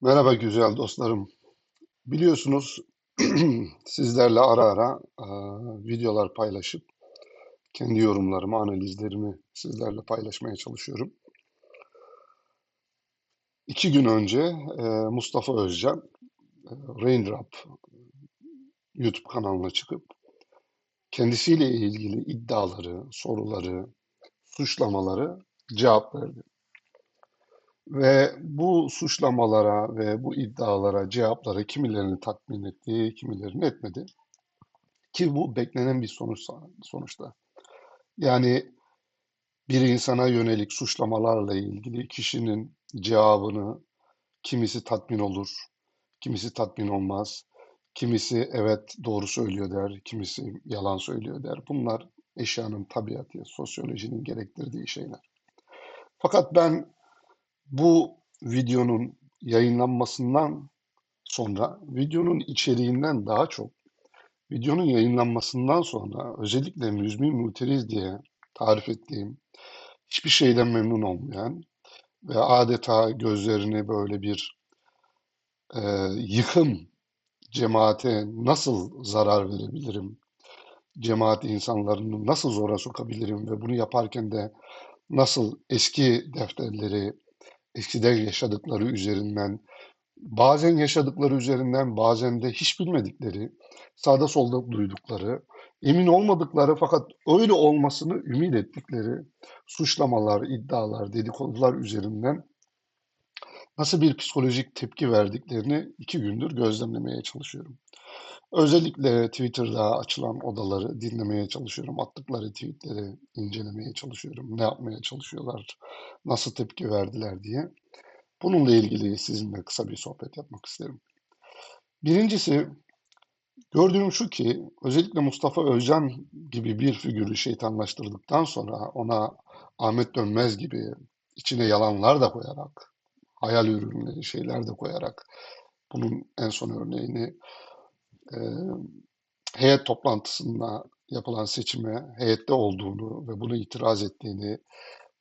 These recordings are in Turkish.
Merhaba güzel dostlarım. Biliyorsunuz sizlerle ara ara e, videolar paylaşıp kendi yorumlarımı, analizlerimi sizlerle paylaşmaya çalışıyorum. İki gün önce e, Mustafa Özcan e, Raindrop YouTube kanalına çıkıp kendisiyle ilgili iddiaları, soruları, suçlamaları cevap verdi. Ve bu suçlamalara ve bu iddialara, cevaplara kimilerini tatmin etti, kimilerini etmedi. Ki bu beklenen bir sonuç sonuçta. Yani bir insana yönelik suçlamalarla ilgili kişinin cevabını kimisi tatmin olur, kimisi tatmin olmaz, kimisi evet doğru söylüyor der, kimisi yalan söylüyor der. Bunlar eşyanın tabiatı, sosyolojinin gerektirdiği şeyler. Fakat ben bu videonun yayınlanmasından sonra videonun içeriğinden daha çok videonun yayınlanmasından sonra özellikle müzmin muteriz diye tarif ettiğim hiçbir şeyden memnun olmayan ve adeta gözlerini böyle bir e, yıkım cemaate nasıl zarar verebilirim, cemaat insanlarını nasıl zora sokabilirim ve bunu yaparken de nasıl eski defterleri, eskiden yaşadıkları üzerinden, bazen yaşadıkları üzerinden, bazen de hiç bilmedikleri, sağda solda duydukları, emin olmadıkları fakat öyle olmasını ümit ettikleri suçlamalar, iddialar, dedikodular üzerinden nasıl bir psikolojik tepki verdiklerini iki gündür gözlemlemeye çalışıyorum. Özellikle Twitter'da açılan odaları dinlemeye çalışıyorum. Attıkları tweetleri incelemeye çalışıyorum. Ne yapmaya çalışıyorlar, nasıl tepki verdiler diye. Bununla ilgili sizinle kısa bir sohbet yapmak isterim. Birincisi, gördüğüm şu ki özellikle Mustafa Özcan gibi bir figürü şeytanlaştırdıktan sonra ona Ahmet Dönmez gibi içine yalanlar da koyarak, hayal ürünleri şeyler de koyarak bunun en son örneğini e, heyet toplantısında yapılan seçime heyette olduğunu ve bunu itiraz ettiğini,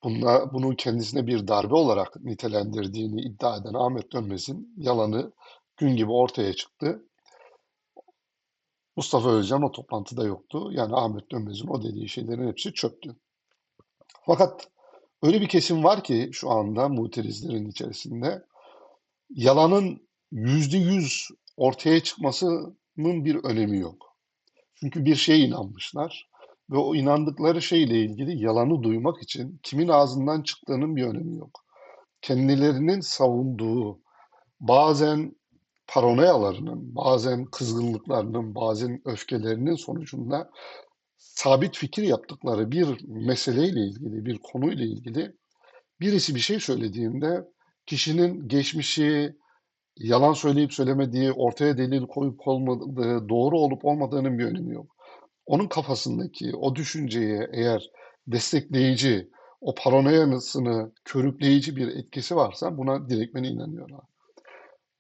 bununla, bunun kendisine bir darbe olarak nitelendirdiğini iddia eden Ahmet Dönmez'in yalanı gün gibi ortaya çıktı. Mustafa Özcan o toplantıda yoktu. Yani Ahmet Dönmez'in o dediği şeylerin hepsi çöktü. Fakat öyle bir kesim var ki şu anda muhterizlerin içerisinde yalanın yüzde yüz ortaya çıkmasının bir önemi yok. Çünkü bir şeye inanmışlar ve o inandıkları şeyle ilgili yalanı duymak için kimin ağzından çıktığının bir önemi yok. Kendilerinin savunduğu bazen paranoyalarının, bazen kızgınlıklarının, bazen öfkelerinin sonucunda sabit fikir yaptıkları bir meseleyle ilgili, bir konuyla ilgili birisi bir şey söylediğinde kişinin geçmişi, yalan söyleyip söylemediği, ortaya delil koyup olmadığı, doğru olup olmadığının bir önemi yok. Onun kafasındaki o düşünceye eğer destekleyici, o paranoyasını körükleyici bir etkisi varsa buna direktmen inanıyorlar.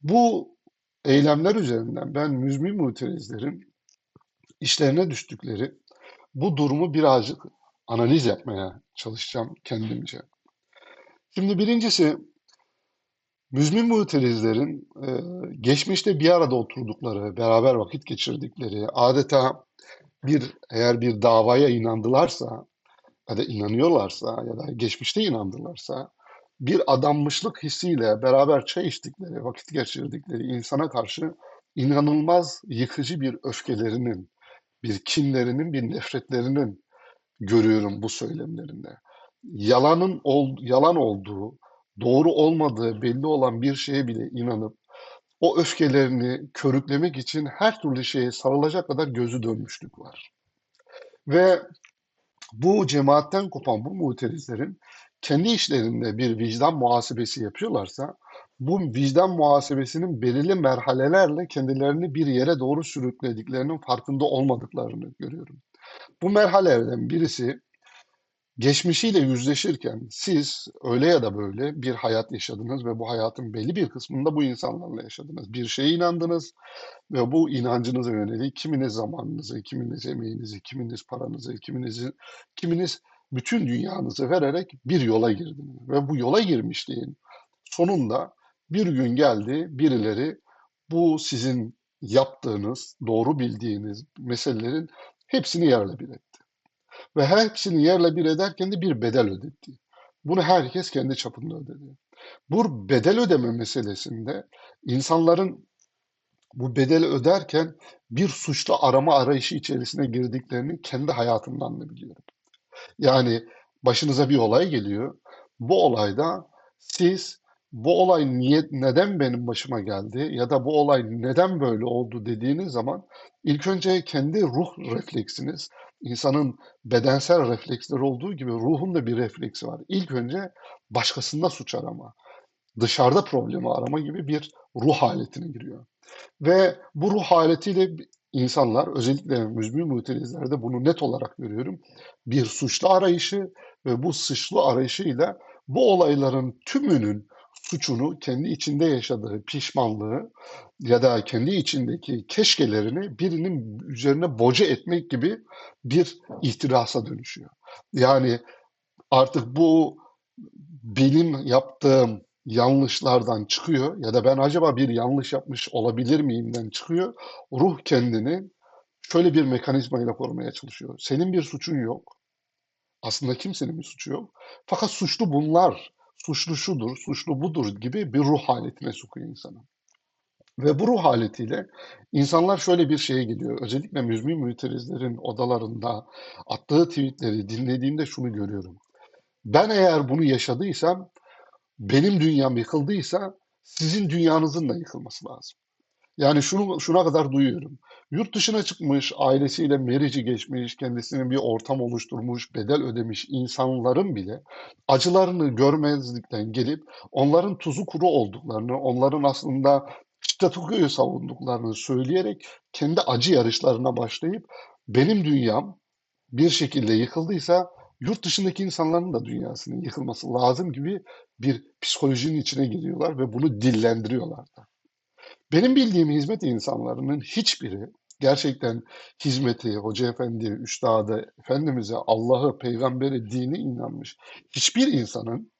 Bu eylemler üzerinden ben müzmin muterizlerin işlerine düştükleri bu durumu birazcık analiz yapmaya çalışacağım kendimce. Şimdi birincisi müzmin muterizlerin e, geçmişte bir arada oturdukları, beraber vakit geçirdikleri, adeta bir eğer bir davaya inandılarsa ya da inanıyorlarsa ya da geçmişte inandılarsa bir adanmışlık hissiyle beraber çay içtikleri, vakit geçirdikleri insana karşı inanılmaz yıkıcı bir öfkelerinin, bir kinlerinin, bir nefretlerinin görüyorum bu söylemlerinde. Yalanın ol, yalan olduğu, doğru olmadığı belli olan bir şeye bile inanıp o öfkelerini körüklemek için her türlü şeye sarılacak kadar gözü dönmüşlük var. Ve bu cemaatten kopan bu muhterizlerin kendi işlerinde bir vicdan muhasebesi yapıyorlarsa bu vicdan muhasebesinin belirli merhalelerle kendilerini bir yere doğru sürüklediklerinin farkında olmadıklarını görüyorum. Bu merhalelerden birisi geçmişiyle yüzleşirken siz öyle ya da böyle bir hayat yaşadınız ve bu hayatın belli bir kısmında bu insanlarla yaşadınız. Bir şeye inandınız ve bu inancınıza yönelik kiminiz zamanınızı, kiminiz emeğinizi, kiminiz paranızı, kiminiz, kiminiz bütün dünyanızı vererek bir yola girdiniz. Ve bu yola girmişliğin sonunda Bir gün geldi birileri bu sizin yaptığınız, doğru bildiğiniz meselelerin hepsini yerle bir etti. Ve hepsini yerle bir ederken de bir bedel ödetti. Bunu herkes kendi çapında ödedi. Bu bedel ödeme meselesinde insanların bu bedeli öderken bir suçlu arama arayışı içerisine girdiklerini kendi hayatımdan da biliyorum. Yani başınıza bir olay geliyor. Bu olayda siz bu olay niye, neden benim başıma geldi ya da bu olay neden böyle oldu dediğiniz zaman ilk önce kendi ruh refleksiniz, insanın bedensel refleksleri olduğu gibi ruhun da bir refleksi var. İlk önce başkasında suç arama, dışarıda problemi arama gibi bir ruh haletine giriyor. Ve bu ruh haletiyle insanlar özellikle müzmin mutilizlerde bunu net olarak görüyorum. Bir suçlu arayışı ve bu suçlu arayışıyla bu olayların tümünün suçunu kendi içinde yaşadığı pişmanlığı ya da kendi içindeki keşkelerini birinin üzerine boca etmek gibi bir ihtirasa dönüşüyor. Yani artık bu benim yaptığım yanlışlardan çıkıyor ya da ben acaba bir yanlış yapmış olabilir miyimden çıkıyor. Ruh kendini şöyle bir mekanizmayla korumaya çalışıyor. Senin bir suçun yok. Aslında kimsenin bir suçu yok. Fakat suçlu bunlar, suçlu şudur, suçlu budur gibi bir ruh haletine sokuyor insanı. Ve bu ruh haletiyle insanlar şöyle bir şeye gidiyor. Özellikle müzmin müterizlerin odalarında attığı tweetleri dinlediğimde şunu görüyorum. Ben eğer bunu yaşadıysam benim dünyam yıkıldıysa sizin dünyanızın da yıkılması lazım. Yani şunu şuna kadar duyuyorum. Yurt dışına çıkmış, ailesiyle Meriç'i geçmiş, kendisinin bir ortam oluşturmuş, bedel ödemiş insanların bile acılarını görmezlikten gelip onların tuzu kuru olduklarını, onların aslında statükoyu savunduklarını söyleyerek kendi acı yarışlarına başlayıp benim dünyam bir şekilde yıkıldıysa yurt dışındaki insanların da dünyasının yıkılması lazım gibi bir psikolojinin içine giriyorlar ve bunu dillendiriyorlar da. Benim bildiğim hizmet insanlarının hiçbiri gerçekten hizmeti, Hoca Efendi, Üstad'a, Efendimiz'e, Allah'ı, peygamberi, dini inanmış hiçbir insanın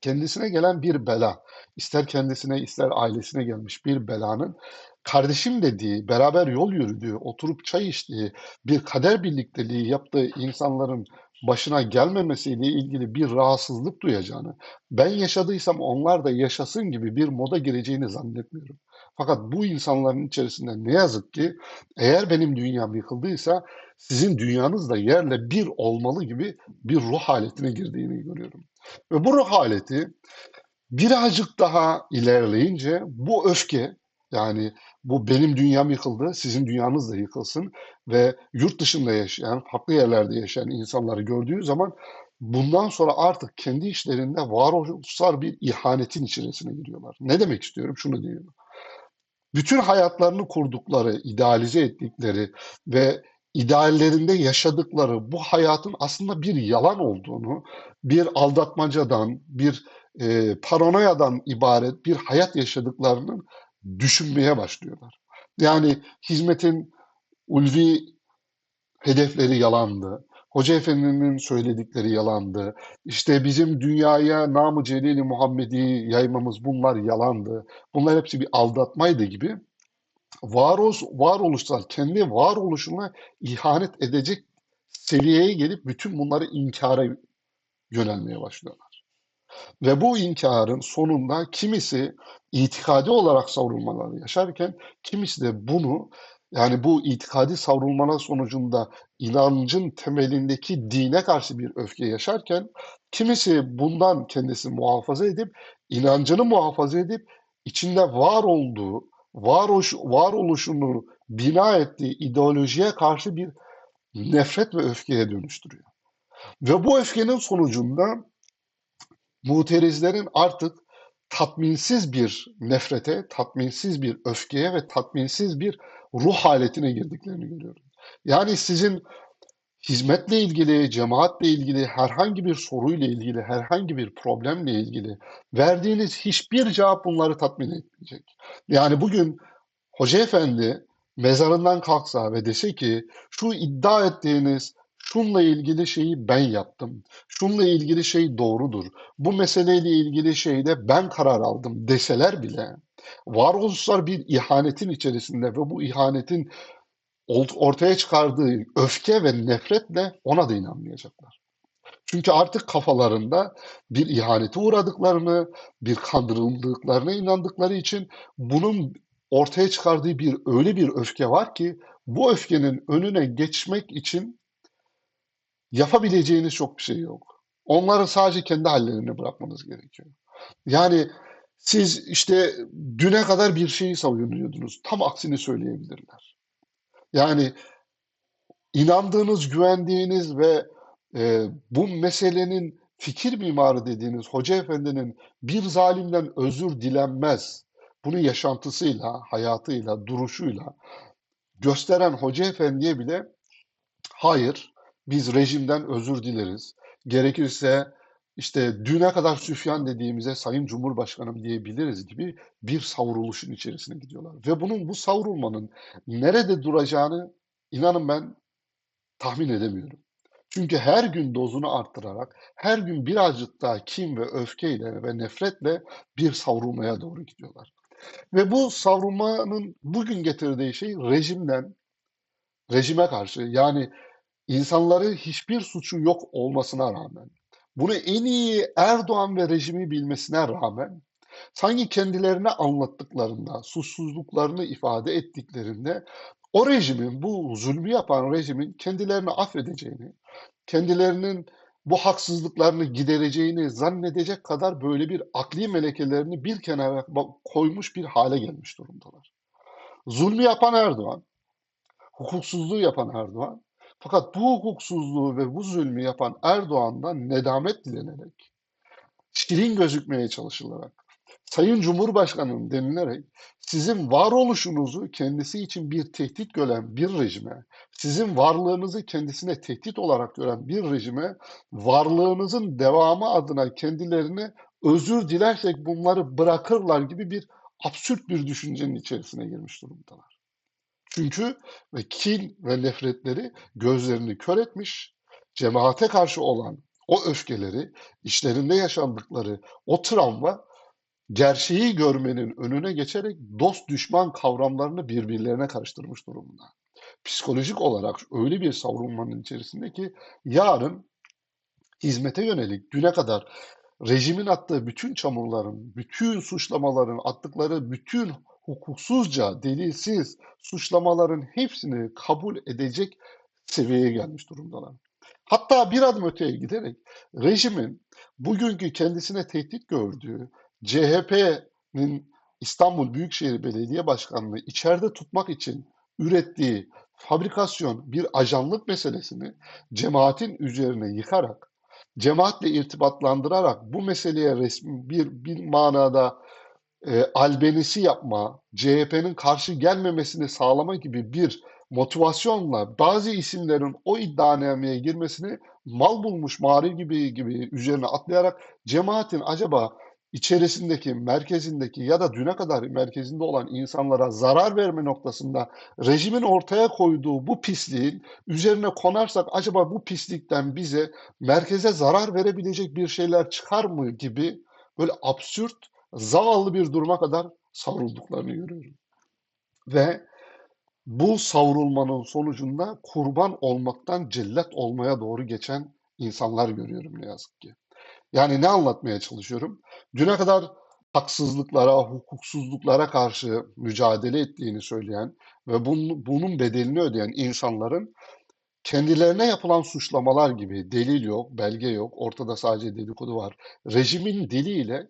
kendisine gelen bir bela, ister kendisine ister ailesine gelmiş bir belanın kardeşim dediği, beraber yol yürüdüğü, oturup çay içtiği, bir kader birlikteliği yaptığı insanların başına gelmemesiyle ilgili bir rahatsızlık duyacağını, ben yaşadıysam onlar da yaşasın gibi bir moda gireceğini zannetmiyorum. Fakat bu insanların içerisinde ne yazık ki eğer benim dünyam yıkıldıysa sizin dünyanız da yerle bir olmalı gibi bir ruh haletine girdiğini görüyorum. Ve bu ruh haleti birazcık daha ilerleyince bu öfke yani bu benim dünyam yıkıldı, sizin dünyanız da yıkılsın ve yurt dışında yaşayan, farklı yerlerde yaşayan insanları gördüğü zaman bundan sonra artık kendi işlerinde varoluşsal bir ihanetin içerisine giriyorlar. Ne demek istiyorum? Şunu diyorum. Bütün hayatlarını kurdukları, idealize ettikleri ve ideallerinde yaşadıkları bu hayatın aslında bir yalan olduğunu, bir aldatmacadan, bir e, paranoyadan ibaret bir hayat yaşadıklarının düşünmeye başlıyorlar. Yani hizmetin ulvi hedefleri yalandı. Hoca Efendi'nin söyledikleri yalandı. İşte bizim dünyaya namı celili Muhammed'i yaymamız bunlar yalandı. Bunlar hepsi bir aldatmaydı gibi. Varoluş, varoluşsal, kendi varoluşuna ihanet edecek seviyeye gelip bütün bunları inkara yönelmeye başlıyorlar. Ve bu inkarın sonunda kimisi itikadi olarak savrulmaları yaşarken kimisi de bunu yani bu itikadi savrulmalar sonucunda inancın temelindeki dine karşı bir öfke yaşarken kimisi bundan kendisini muhafaza edip inancını muhafaza edip içinde var olduğu, varoluş, varoluşunu bina ettiği ideolojiye karşı bir nefret ve öfkeye dönüştürüyor. Ve bu öfkenin sonucunda muterizlerin artık tatminsiz bir nefrete, tatminsiz bir öfkeye ve tatminsiz bir ruh haletine girdiklerini görüyorum. Yani sizin hizmetle ilgili, cemaatle ilgili, herhangi bir soruyla ilgili, herhangi bir problemle ilgili verdiğiniz hiçbir cevap bunları tatmin etmeyecek. Yani bugün Hoca Efendi mezarından kalksa ve dese ki şu iddia ettiğiniz şunla ilgili şeyi ben yaptım, şunla ilgili şey doğrudur, bu meseleyle ilgili şeyde ben karar aldım deseler bile varoluşlar bir ihanetin içerisinde ve bu ihanetin ortaya çıkardığı öfke ve nefretle ona da inanmayacaklar. Çünkü artık kafalarında bir ihanete uğradıklarını, bir kandırıldıklarına inandıkları için bunun ortaya çıkardığı bir öyle bir öfke var ki bu öfkenin önüne geçmek için yapabileceğiniz çok bir şey yok. Onları sadece kendi hallerine bırakmanız gerekiyor. Yani siz işte düne kadar bir şeyi savunuyordunuz. Tam aksini söyleyebilirler. Yani inandığınız, güvendiğiniz ve e, bu meselenin fikir mimarı dediğiniz Hoca Efendi'nin bir zalimden özür dilenmez. Bunu yaşantısıyla, hayatıyla, duruşuyla gösteren Hoca Efendi'ye bile hayır biz rejimden özür dileriz. Gerekirse işte düne kadar Süfyan dediğimize Sayın Cumhurbaşkanım diyebiliriz gibi bir savruluşun içerisine gidiyorlar. Ve bunun bu savrulmanın nerede duracağını inanın ben tahmin edemiyorum. Çünkü her gün dozunu arttırarak, her gün birazcık daha kim ve öfkeyle ve nefretle bir savrulmaya doğru gidiyorlar. Ve bu savrulmanın bugün getirdiği şey rejimden, rejime karşı yani insanları hiçbir suçu yok olmasına rağmen, bunu en iyi Erdoğan ve rejimi bilmesine rağmen sanki kendilerine anlattıklarında, suçsuzluklarını ifade ettiklerinde o rejimin, bu zulmü yapan rejimin kendilerini affedeceğini, kendilerinin bu haksızlıklarını gidereceğini zannedecek kadar böyle bir akli melekelerini bir kenara koymuş bir hale gelmiş durumdalar. Zulmü yapan Erdoğan, hukuksuzluğu yapan Erdoğan, fakat bu hukuksuzluğu ve bu zulmü yapan Erdoğan'dan nedamet dilenerek, şirin gözükmeye çalışılarak, Sayın Cumhurbaşkanım denilerek sizin varoluşunuzu kendisi için bir tehdit gören bir rejime, sizin varlığınızı kendisine tehdit olarak gören bir rejime, varlığınızın devamı adına kendilerini özür dilersek bunları bırakırlar gibi bir absürt bir düşüncenin içerisine girmiş durumdalar. Çünkü ve kin ve nefretleri gözlerini kör etmiş, cemaate karşı olan o öfkeleri, işlerinde yaşandıkları o travma gerçeği görmenin önüne geçerek dost düşman kavramlarını birbirlerine karıştırmış durumda. Psikolojik olarak öyle bir savrulmanın içerisinde ki yarın hizmete yönelik düne kadar rejimin attığı bütün çamurların, bütün suçlamaların, attıkları bütün hukuksuzca, delilsiz suçlamaların hepsini kabul edecek seviyeye gelmiş durumdalar. Hatta bir adım öteye giderek rejimin bugünkü kendisine tehdit gördüğü CHP'nin İstanbul Büyükşehir Belediye Başkanlığı içeride tutmak için ürettiği fabrikasyon bir ajanlık meselesini cemaatin üzerine yıkarak, cemaatle irtibatlandırarak bu meseleye resmi bir, bir manada e, albenisi yapma, CHP'nin karşı gelmemesini sağlama gibi bir motivasyonla bazı isimlerin o iddianameye girmesini mal bulmuş mağari gibi gibi üzerine atlayarak cemaatin acaba içerisindeki, merkezindeki ya da düne kadar merkezinde olan insanlara zarar verme noktasında rejimin ortaya koyduğu bu pisliğin üzerine konarsak acaba bu pislikten bize merkeze zarar verebilecek bir şeyler çıkar mı gibi böyle absürt, zavallı bir duruma kadar savrulduklarını görüyorum. Ve bu savrulmanın sonucunda kurban olmaktan cellat olmaya doğru geçen insanlar görüyorum ne yazık ki. Yani ne anlatmaya çalışıyorum? Düne kadar haksızlıklara, hukuksuzluklara karşı mücadele ettiğini söyleyen ve bunun, bunun bedelini ödeyen insanların kendilerine yapılan suçlamalar gibi delil yok, belge yok, ortada sadece dedikodu var. Rejimin diliyle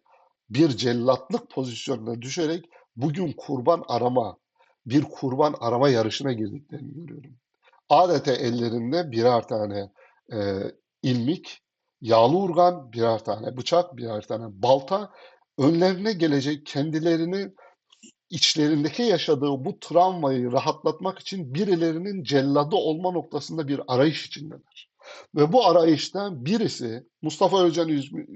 bir cellatlık pozisyonuna düşerek bugün kurban arama, bir kurban arama yarışına girdiklerini görüyorum. Adeta ellerinde birer tane e, ilmik, yağlı urgan birer tane bıçak, birer tane balta önlerine gelecek kendilerini içlerindeki yaşadığı bu travmayı rahatlatmak için birilerinin celladı olma noktasında bir arayış içindeler. Ve bu arayışta birisi Mustafa Özcan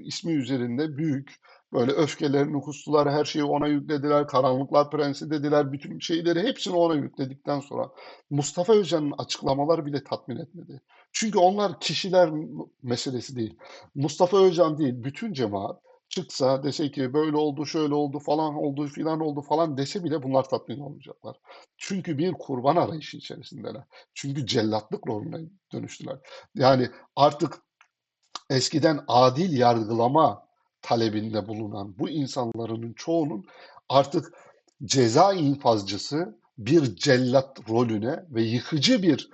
ismi üzerinde büyük Böyle öfkelerini kustular, her şeyi ona yüklediler, Karanlıklar Prensi dediler, bütün şeyleri hepsini ona yükledikten sonra Mustafa Özcan'ın açıklamaları bile tatmin etmedi. Çünkü onlar kişiler meselesi değil. Mustafa Özcan değil, bütün cemaat çıksa dese ki böyle oldu, şöyle oldu, falan oldu, filan oldu falan dese bile bunlar tatmin olmayacaklar. Çünkü bir kurban arayışı içerisindeler. Çünkü cellatlık rolüne dönüştüler. Yani artık eskiden adil yargılama talebinde bulunan bu insanların çoğunun artık ceza infazcısı bir cellat rolüne ve yıkıcı bir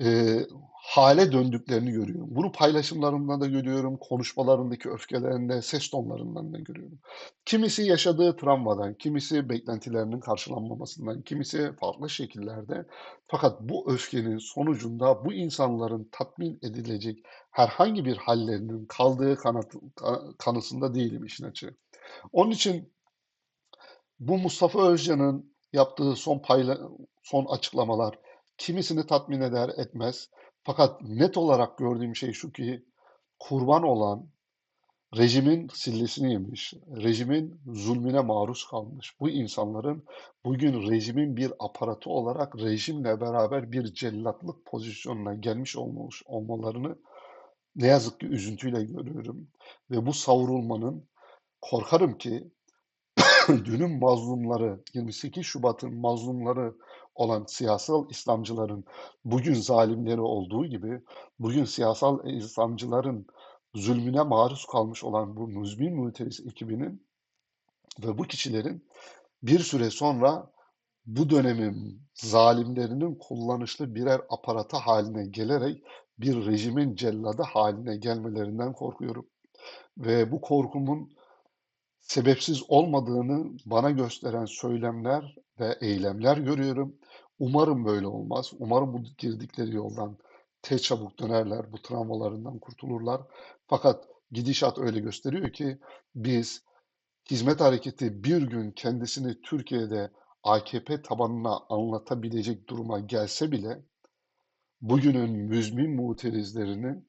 e, hale döndüklerini görüyorum. Bunu paylaşımlarında da görüyorum, konuşmalarındaki öfkelerinde, ses tonlarından da görüyorum. Kimisi yaşadığı travmadan, kimisi beklentilerinin karşılanmamasından, kimisi farklı şekillerde. Fakat bu öfkenin sonucunda bu insanların tatmin edilecek herhangi bir hallerinin kaldığı kanat, kanısında değilim işin açığı. Onun için bu Mustafa Özcan'ın yaptığı son payla, son açıklamalar kimisini tatmin eder etmez. Fakat net olarak gördüğüm şey şu ki kurban olan rejimin sillesini yemiş, rejimin zulmüne maruz kalmış. Bu insanların bugün rejimin bir aparatı olarak rejimle beraber bir cellatlık pozisyonuna gelmiş olmuş olmalarını ne yazık ki üzüntüyle görüyorum. Ve bu savrulmanın korkarım ki dünün mazlumları, 28 Şubat'ın mazlumları olan siyasal İslamcıların bugün zalimleri olduğu gibi bugün siyasal İslamcıların zulmüne maruz kalmış olan bu müzmin müteris ekibinin ve bu kişilerin bir süre sonra bu dönemin zalimlerinin kullanışlı birer aparata haline gelerek bir rejimin celladı haline gelmelerinden korkuyorum. Ve bu korkumun sebepsiz olmadığını bana gösteren söylemler ve eylemler görüyorum. Umarım böyle olmaz. Umarım bu girdikleri yoldan te çabuk dönerler, bu travmalarından kurtulurlar. Fakat gidişat öyle gösteriyor ki biz hizmet hareketi bir gün kendisini Türkiye'de AKP tabanına anlatabilecek duruma gelse bile bugünün müzmin muterizlerinin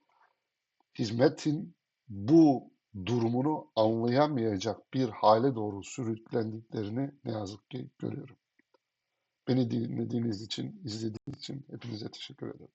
hizmetin bu durumunu anlayamayacak bir hale doğru sürüklendiklerini ne yazık ki görüyorum. Beni dinlediğiniz için, izlediğiniz için hepinize teşekkür ederim.